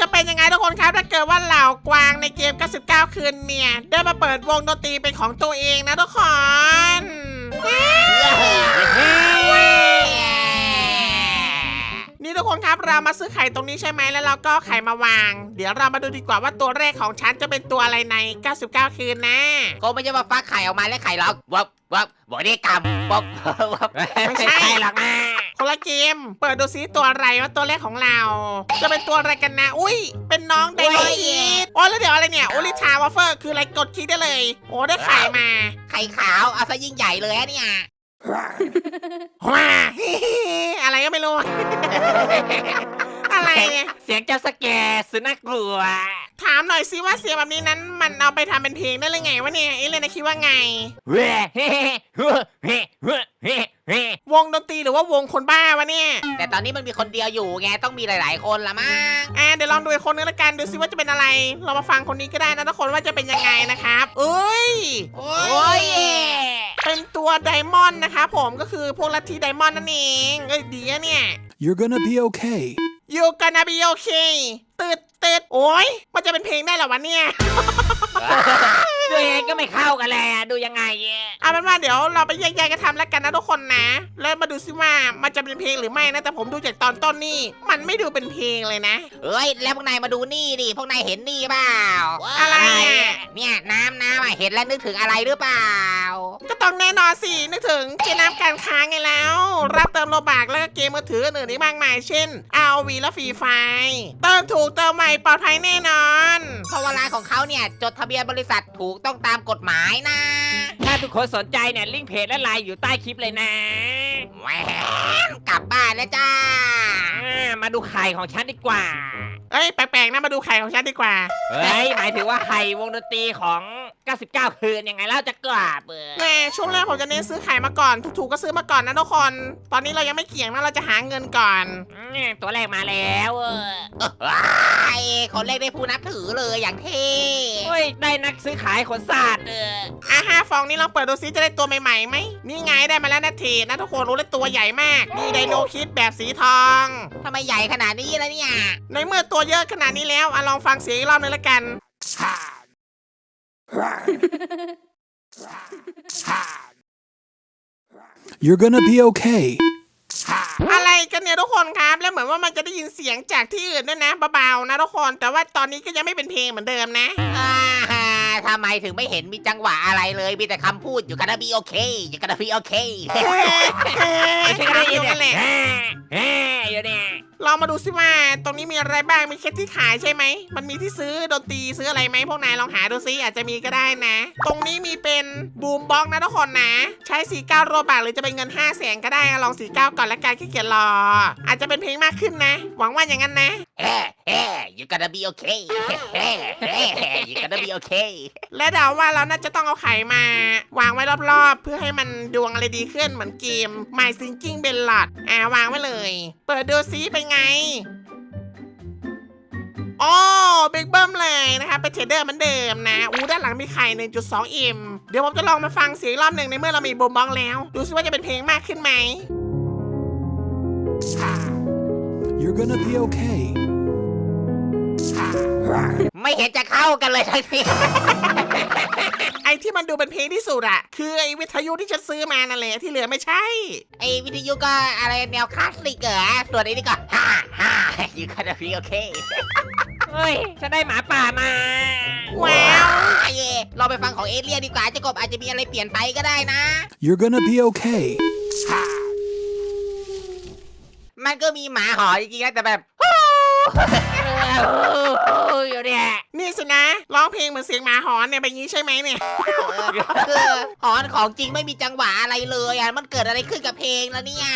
จะเป็นยังไงทุกคนครับ ถ้าเกิดว่าเหล่ากวางในเกม 99 คืนเนี่ยได้มาเปิดวงดนตรีเป็นของตัวเองนะทุกคนนี่ทุกคนครับเรามาซื้อไข่ตรงนี้ใช่ไหมแล้วเราก็ไข่มาวาง เดี๋ยวเรามาดูดีกว่าว่าตัวแรกของฉันจะเป็นตัวอะไรใน 99 คืนนะ คงไม่ใช่ว่าฟักไข่ออกมาแล้วไข่ร้องวับวับบอกได้กำวับวับไม่ใช่หรอกนะ คนละเกม เปิดดูซิตัวอะไรว่าตัวแรกของเรา จะเป็นตัวอะไรกันนะ อุ้ย เป็นน้องไดโนคิดโอ้แล้วเดี๋ยวอะไรเนี่ยโอลิชาวาเฟอร์คืออะไรกดคลิกได้เลย โอ้ได้ไข่มา ไข่ขาวเอาซะยิ่งใหญ่เลยอะเนี่ยว้าอะไรก็ไม่รู้ อะไรเนี่ยเสียงเจ้าสแกร์สุนัขกลัว ถามหน่อยสิว่าเสียงแบบนี้นั้น มันเอาไปทำเป็นเพลงได้เลยไงวะเนี่ยเอเลนนะคิดว่าไงเว้เฮ้เฮ้เฮ้เฮ้ เฮ้เฮ้วงดนตรีหรือว่าวงคนบ้าวะเนี่ย แต่ตอนนี้มันมีคนเดียวอยู่ไงต้องมีหลาย ๆ คนละมั้งอ่าเดี๋ยวลองดูอีกคนนึงละกันดูซิว่าจะเป็นอะไร เรามาฟังคนนี้ก็ได้นะทุกคนว่าจะเป็นยังไงนะครับเอ้ย โอ้ยเป็นตัวไดมอนด์นะคะผมก็คือพวกลัทธิไดมอนด์นั่นเองเอ้ยดีอะเนี่ย You're gonna be okay. You gonna be okay ตืดตืดโอ้ยมันจะเป็นเพลงได้เหรอวะเนี่ย ดูยังไงก็ไม่เข้ากันเลยอะดูยังไงอะเอาเป็นว่าเดี๋ยวเราไปแยกๆกันทำแล้วกันนะทุกคนนะ แล้วมาดูซิว่ามันจะเป็นเพลงหรือไม่นะ แต่ผมดูจากตอนต้นนี่มันไม่ดูเป็นเพลงเลยนะ เอ้ยแล้วพวกนายมาดูนี่ดิพวกนายเห็นนี่เปล่าอะไรอะเนี่ยน้ำน้ำอะเห็นแล้วนึกถึงอะไรหรือเปล่า ก็ต้องแน่นอนสินึกถึงเกมน้ำการค้างไงแล้ว รับเติมโลบากแล้วก็เกมมือถืออื่นๆอีกมากมายเช่น RV และฟรีไฟเติมถูกเติมใหม่ปลอดภัยแน่นอน เพราะว่าร้านของเขาเนี่ยจดทะเบียนบริษัทถูกต้องตามกฎหมายนะ ถ้าทุกคนสนใจเนี่ยลิงก์เพจและไลน์อยู่ใต้คลิปเลยนะแหวมกลับบ้านแล้วจ้า อ่ามาดูไข่ของฉันดีกว่า เอ้ยแปลกๆนะมาดูไข่ของฉันดีกว่า เฮ้ยหมายถึงว่าไข่วงดนตรีของ 99คืนยังไงเล่าจะกราบเออแน่ช่วงแรกผมจะเน้นซื้อไข่มาก่อน ถูกๆก็ซื้อมาก่อนนะทุกคน ตอนนี้เรายังไม่เกี่ยงนะเราจะหาเงินก่อน อืมตัวแรกมาแล้วเออว้ายคนเล็กได้ผู้นับถือเลยอย่างเท่เฮ้ยได้นักซื้อขายขนศาสตร์เอออะห้าฟองนี้ลองเปิดดูซิจะได้ตัวใหม่ๆไหมนี่ไงได้มาแล้วนะเทรดนะทุกคนรู้เลยตัวใหญ่มาก นี่ไดโนคิดแบบสีทอง ทำไมใหญ่ขนาดนี้แล้วเนี่ยในเมื่อตัวเยอะขนาดนี้แล้วอะลองฟังเสียงอีกรอบนึงละกัน You're gonna be okay. อะไรกันเนี่ยทุกคนครับ แล้วเหมือนว่ามันจะได้ยินเสียงจากที่อื่นด้วยนะเบาๆนะทุกคน แต่ว่าตอนนี้ก็ยังไม่เป็นเพลงเหมือนเดิมนะอ่าทำไมถึงไม่เห็นมีจังหวะอะไรเลย มีแต่คำพูดอยู่กันนะบีโอเค อยู่กันนะบีโอเคไม่ใช่ก็ได้ยินนั่นแหเนี่ยละแฮ่แฮ่อยู่เนี่ยลองมาดูซิว่าตรงนี้มีอะไรบ้างมีแค่ที่ขายใช่ไหม มันมีที่ซื้อดนตรีซื้ออะไรไหมพวกนายลองหาดูซิอาจจะมีก็ได้นะ ตรงนี้มีเป็นบูมบ็อกนะทุกคนนะ ใช้49โรบาทหรือจะเป็นเงิน5 0 0แสนก็ได้ลอง49ก่อนละกันขี้เกียจรอ อาจจะเป็นเพลงมากขึ้นนะ หวังว่าอย่างนั้นนะเฮ้เฮ้อยู่กันนะบีโอเคเฮ้เฮ้อยู่กันนะบีโอเคและเดาว่าเราน่าจะต้องเอาไข่มาวางไว้รอบๆ เพื่อให้มันดวงอะไรดีขึ้นเหมือนเกม My Thinking b e l l o t อ่าวางไว้เลย เปิดดูซิเป็นไงอ๋อบิ๊กเบิ้มเลยนะคะเป็นเทรดเดอร์เหมือนเดิมนะ อู้ด้านหลังมีไข่ 1.2 m เดี๋ยวผมจะลองมาฟังเสียงอีกรอบหนึ่งในเมื่อเรามีบูมบองแล้ว ดูซิว่าจะเป็นเพลงมากขึ้นไหม You're gonna be okay. ไม่เห็นจะเข้ากันเลยทั้งที ไอ้ที่มันดูเป็นเพลงที่สุดอะคือไอ้วิทยุที่ฉันซื้อมานั่นแหละที่เหลือไม่ใช่ ไอ้วิทยุก็อะไรแนวคลาสสิกเหรอส่วนไอ้นี่ก็ฮ่าฮ่าอยู่กันนะบีโอเคเฮ้ยฉันได้หมาป่ามา ว้าวไอ้เย่เราไปฟังของเอเลี่ยนดีกว่าเจะกบอาจจะมีอะไรเปลี่ยนไปก็ได้นะ You're gonna be okay. มันก็มีหมาหอจริงๆนะแต่แบบ อยู่เนี่ยนี่สินะร้องเพลงเหมือนเสียงหมาหอนเนี่ยแบบนี้ใช่ไหมเนี่ย คือหอนของจริงไม่มีจังหวะอะไรเลยอะมันเกิดอะไรขึ้นกับเพลงแล้วเนี่ย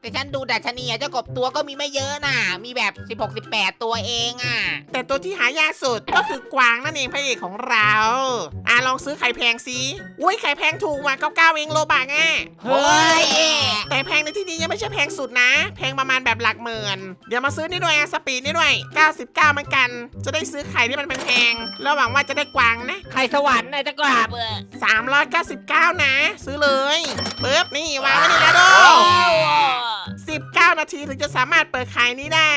แต่ฉันดูดัชนีอะเจ้ากบตัวก็มีไม่เยอะน่ะ มีแบบ 16 18 ตัวเองอะ แต่ตัวที่หายากสุดก็คือกวางนั่นเองพระเอกของเราอะ ลองซื้อไข่แพงสิอุ้ยไข่แพงถูกว่ะเก้าเก้าเองโลบากอะเฮ้ยแต่แพงในที่นี้ยังไม่ใช่แพงสุดนะ แพงประมาณแบบหลักหมื่นเดี๋ยวมาซื้อนี่ด้วยอะสปีดนี่ด้วย 99เหมือนกัน จะได้ซื้อไข่ที่มันแพงๆแล้วหวังว่าจะได้กวางนะไข่สวรรค์นะจะกราบเออ399 นะ ซื้อเลยปึ๊บนี่วางไว้นี่แล้วดู โอ้สิบ19นาทีถึงจะสามารถเปิดขายนี้ได้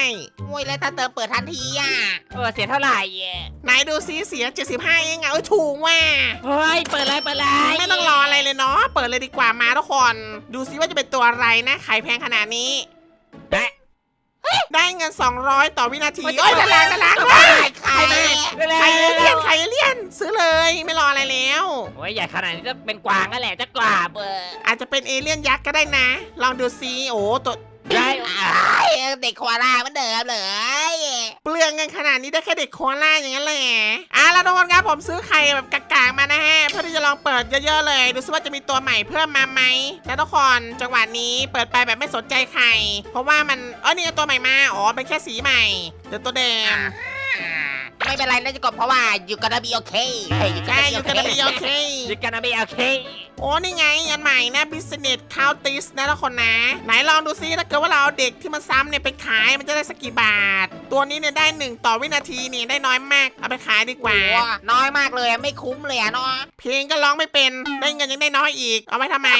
โอ้ยแล้วถ้าเติมเปิดทันทีอะเออเสียเท่าไหร่อะไหนดูซิเสีย 75 เองอะเอ้ยถูกว่ะเฮ้ยเปิดเลยเปิดเลยไม่ต้องรออะไรเลยเนาะ เปิดเลยดีกว่ามาทุกคน ดูซิว่าจะเป็นตัวอะไรนะขายแพงขนาดนี้แดะได้เงิน 200 ต่อวินาทีโอ้ยตารางตารางไข่ว้ายไข่เร็วไข่เอเลี่ยนๆไข่เอเลี่ยนซื้อเลยไม่รออะไรแล้วโอ้ยใหญ่ขนาดนี้จะเป็นกวางนั่นแหละจะกราบเอออาจจะเป็นเอเลี่ยนยักษ์ก็ได้นะ ลองดูซิโอ้ตัว ได้เด็กควาล่าเหมันเดิมเลยเปลืองเงินขนาดนี้ได้แค่เด็กโคอาล่าอย่างนั้นแหละอะแล้วทุกคนครับผมซื้อไข่แบบกากๆมานะฮะเพื่อที่จะลองเปิดเยอะๆเลย ดูซิว่าจะมีตัวใหม่เพิ่มมาไหมแล้วทุกคนจังหวะนี้เปิดไปแบบไม่สนใจไข่เพราะว่ามันเออนี่ตัวใหม่มาอ๋อเป็นแค่สีใหม่เดี๋ยวตัวแดง ไม่เป็นไรนะจะกบเพราะว่าอยู่กันบีโอเคใช่อยู่กันนะพี่โอเคยึดกันนะไม่โอเคโอ้นี่ไงอันใหม่นะ business countess นะทุกคนนะ ไหนลองดูซิถ้าเกิดว่าเราเอาเด็กที่มันซ้ำเนี่ยไปขายมันจะได้สักกี่บาท ตัวนี้เนี่ยได้หนึ่งต่อวินาทีนี่ได้น้อยมากเอาไปขายดีกว่าโอ้น้อยมากเลยอะไม่คุ้มเลยอะเนาะเพลงก็ร้องไม่เป็นได้เงินยังได้น้อยอีก เอาไว้ทำไม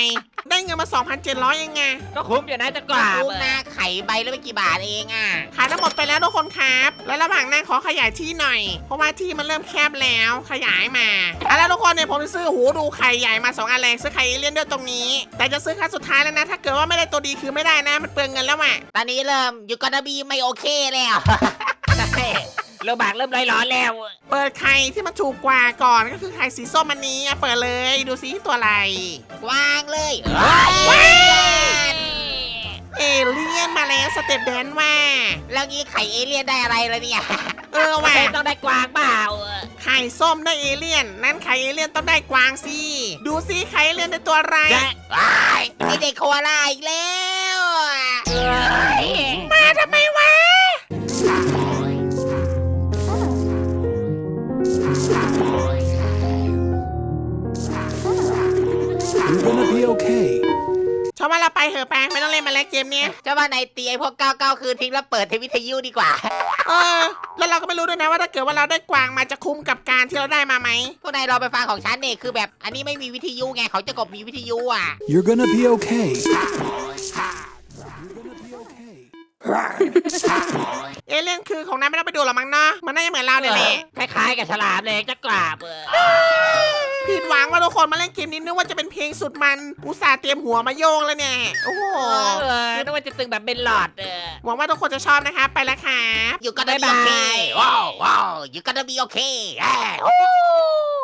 ได้เงินมา 2,700ยังไงก็คุ้มอยู่นะจะกราบคุ้มเอนะอไข่ใบแล้วไม่กี่บาทเองอะขายทั้งหมดไปแล้วทุกคนครับ และระหว่างนั้นขอขยายที่หน่อย เพราะว่าที่มันเริ่มแคบแล้วขยายมาอะแล้วทุกคนเนี่ยผมจะซื้อหูดูไข่ใหญ่มาสองอันแรงซื้อไข่เอเลี่ยนด้วยตรงนี้ แต่จะซื้อครั้งสุดท้ายแล้วนะ ถ้าเกิดว่าไม่ได้ตัวดีคือไม่ได้นะ มันเปลืองเงินแล้วอะตอนนี้เริ่มอยู่กันบีไม่โอเคแล้วใช่ โลบากเริ่มร้อนแล้ว เปิดไข่ที่มันถูกกว่าก่อนก็คือไข่สีส้มอันนี้อะเปิดเลยดูซิตัวอะไร วางเลยว้าวเอเลี่ยนมาแล้วสเต็ปแดนว่า แล้วงี้ไข่เอเลี่ยนได้อะไรล่ะเนี่ยเออว่ะเต้องได้กวางเปล่าไข่ส้มได้เอเลี่ยน นั้นไข่เอเลี่ยนต้องได้กวางสิดูซิไข่เอเลี่ยนได้ตัวอะไร ได้ว้ายไอเด็กโคอาล่าอีกแล้ว เอ้ยมาทำไมวะ You're gonna be okay. ชอบว่าเราไปเหอะแปงไม่ต้องเล่นมาแล้วเกมเนี้ยเจ้าว่าในตีไอพวก99คืนทิ้งแล้วเปิดเทปวิทยุดีกว่า เออ แล้วเราก็ไม่รู้ด้วยนะว่าถ้าเกิดว่าเราได้กวางมาจะคุ้มกับการที่เราได้มาไหม พวกนายรอไปฟังของฉันเนี่ยคือแบบอันนี้ไม่มีวิทยุไงเขาจะกบมีวิทยุอะ You're gonna be okay. You're gonna be okay. เอเลี่ยนคือของนายไม่ต้องไปดูหรอกมั้งเนาะมันน่าจะเหมือนเราเนี่ยแหละคล้ายๆกับฉลามเลยจะกราบเออ ผิดหวังว่าทุกคนมาเล่นเกมนี้นึกว่าจะเป็นเพลงสุดมันอุตส่าห์เตรียมหัวมาโยงแล้วเนี่ยโอ้โหเออนึกว่าจะตึงแบบเป็นหลอดเออหวังว่าทุกคนจะชอบนะคะไปแล้วครับอยู่กันบีบ๊ายโอบายเคว้าวว้าวอยู่กันบีโอเคแอ้กบเลีย